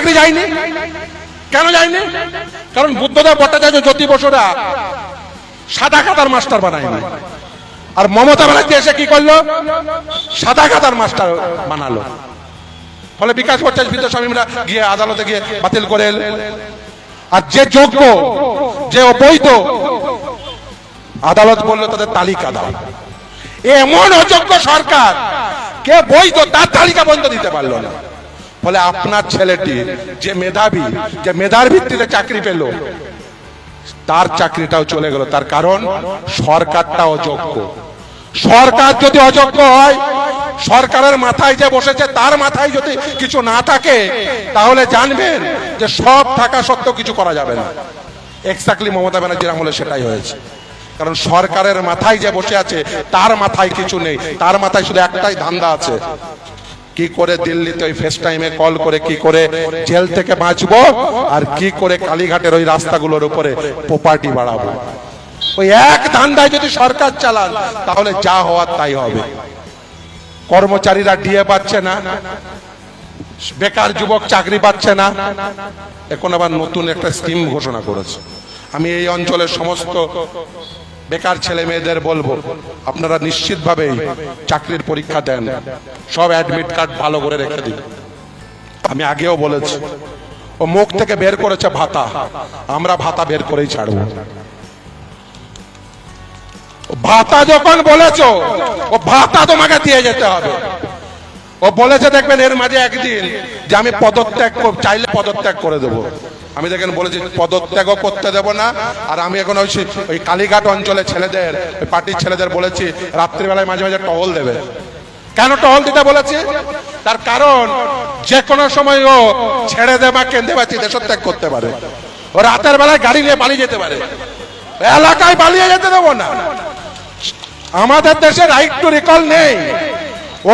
চাকরি যায়নি? কেন যায়নি? কারণ বুদ্ধদেব ভট্টাচার্য জ্যোতি বসুরা সাদা খাতার মাস্টার বানায়নি। আর মমতা ব্যানার্জি এসে কি করল? সাদা খাতার মাস্টার বানালো। ফলে বিকাশ ভট্টাচার্য বিদ্যাস্বামীরা গিয়ে আদালতে গিয়ে বাতিল করে আর যে যোগ্য, যে অবৈধ, আদালত বলল তাদের তালিকা দাও। এমন অযোগ্য সরকার, কে বৈধ তার তালিকা বন্ধ দিতে পারল না। ফলে আপনার ছেলেটি যে মেধাবী, যে মেধার ভিত্তিতে চাকরি পেল, তার চাকরিটাও চলে গেল। তার কারণ সরকারটা অযোগ্য। সরকার যদি অযোগ্য হয়, সরকারের মাথায় যে বসেছে, তার মাথায় যদি কিছু না থাকে, তাহলে জানবেন যে সব থাকা সত্ত্বেও কিছু করা যাবে না। এক্স্যাক্টলি মমতা ব্যানার্জির আমলে সেটাই হয়েছে। কারণ সরকারের মাথায় যে বসে আছে, তার মাথায় কিছু নেই। তার মাথায় শুধু একটাই ধান্দা আছে। কি করে দিল্লিতে ওই ফেস টাইমে কল করে, কি করে জেল থেকে বাঁচবো, আর কি করে কালীঘাটের ওই রাস্তাগুলোর উপরে প্রপার্টি বাড়াবো? ওই এক ধান্দায় যদি সরকার চালান, তাহলে যা হওয়ার তাই হবে। কর্মচারীরা ডিএ পাচ্ছে না, বেকার যুবক চাকরি পাচ্ছে না। এখন আবার নতুন একটা স্কিম ঘোষণা করেছে। আমি এই অঞ্চলের সমস্ত বেকার ছেলে মেয়েদের বলব, আপনারা নিশ্চিতভাবেই চাকরির পরীক্ষা দেন। সব অ্যাডমিট কার্ড ভালো করে রেখে দিন। আমি আগেও বলেছি, ও মুখ থেকে বের করেছে ভাতা, আমরা ভাতা বের করেই ছাড়বো। ভাতা যখন বলেছ, ও ভাতা তোমাকে দিয়ে যেতে হবে। ও বলেছে, দেখবেন এর মাঝে একদিন যে আমি পদত্যাগ চাইলে পদত্যাগ করে দেব। আমি দেখেন বলেছি, পদত্যাগও করতে দেব না। আর আমি এখন ওই ওই কালীঘাট অঞ্চলে ছেলেদের, ওই পার্টির ছেলেদের বলেছি, রাত্রিবেলায় মাঝে মাঝে টহল দেবে। কেন টহল দিতে বলেছি? তার কারণ, যে কোনো সময় ও ছেড়ে দেবা কেন্দ্রে বাঁচি দেশত্যাগ করতে পারে। ও রাতের বেলায় গাড়ি নিয়ে পালিয়ে যেতে পারে। এলাকায় পালিয়ে যেতে দেবো না। আমাদের দেশে রাইট টু রিকল নেই।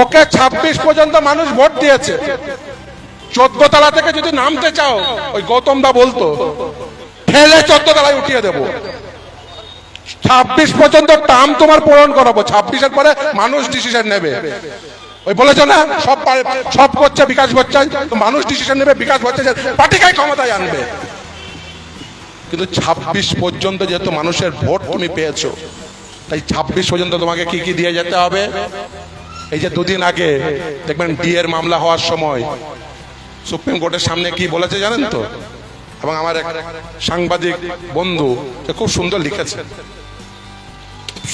ওকে ২৬ পর্যন্ত মানুষ ভোট দিয়েছে। চোদ্দ তলা থেকে যদি নামতে চাও, ওই গৌতম দা বলতো, ঠেলে চোদ্দ তলায় উঠিয়ে দেবো। ছাব্বিশ পর্যন্ত টার্ম তোমার পূরণ করাবো, ছাব্বিশের পরে মানুষ ডিসিশন নেবে। ওই বলেছ না? সব সব করছে বিকাশ ভট্টাচার্য মানুষ ডিসিশন নেবে, বিকাশ ভট্টাচার্য পার্টিকাই ক্ষমতায় আনবে। কিন্তু ছাব্বিশ পর্যন্ত যেহেতু মানুষের ভোট তুমি পেয়েছ, তাই ছাব্বিশ পর্যন্ত তোমাকে কি কি দিয়ে যেতে হবে? এই যে দুদিন আগে দেখবেন ডিএর মামলা হওয়ার সময় সুপ্রিম কোর্টের সামনে কি বলেছে জানেন তো? এবং আমার এক সাংবাদিক বন্ধু খুব সুন্দর লিখেছে।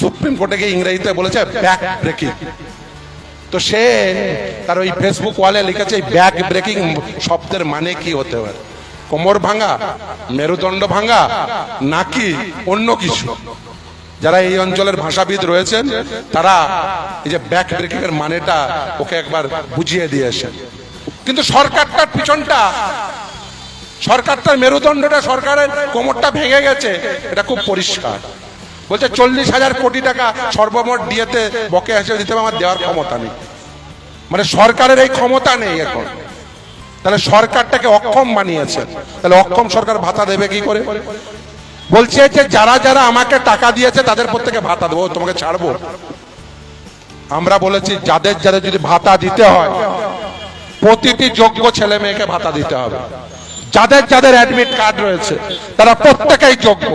সুপ্রিম কোর্টে গিয়ে ইংরেজিতে বলেছে ব্যাক ব্রেকিং তো সে তার ওই ফেসবুক ওয়ালে লিখেছে ব্যাক ব্রেকিং শব্দের মানে কি হতে পারে? কোমর ভাঙা, মেরুদণ্ড ভাঙা, নাকি অন্য কিছু? যারা এই অঞ্চলের ভাষাবিদ রয়েছেন, তারা এই যে ব্যাক ব্রেকিং এর মানেটা ওকে একবার বুঝিয়ে দিয়েছে কিন্তু সরকারটার পিছনটা, সরকারটার মেরুদণ্ডটা সরকারের কোমরটা ভেঙে গেছে, এটা খুব পরিষ্কার। বলছে চল্লিশ হাজার কোটি টাকা সর্বমোট দিয়েতে বকে হিসেবে দিতে আমার দেওয়ার ক্ষমতা নেই। মানে সরকারের এই ক্ষমতা নেই এখন। তাহলে সরকারটাকে অক্ষম বানিয়েছে। তাহলে অক্ষম সরকার ভাতা দেবে কি করে? বলছে যে যারা যারা আমাকে টাকা দিয়েছে, তাদের প্রত্যেকে ভাতা দেবো, তোমাকে ছাড়বো। আমরা বলেছি, যাদের যাদের যদি ভাতা দিতে হয় প্রতিটি যোগ্য ছেলে মেয়েকে ভাতা দিতে হবে। যাদের যাদের অ্যাডমিট কার্ড রয়েছে, তারা প্রত্যেকেই যোগ্য।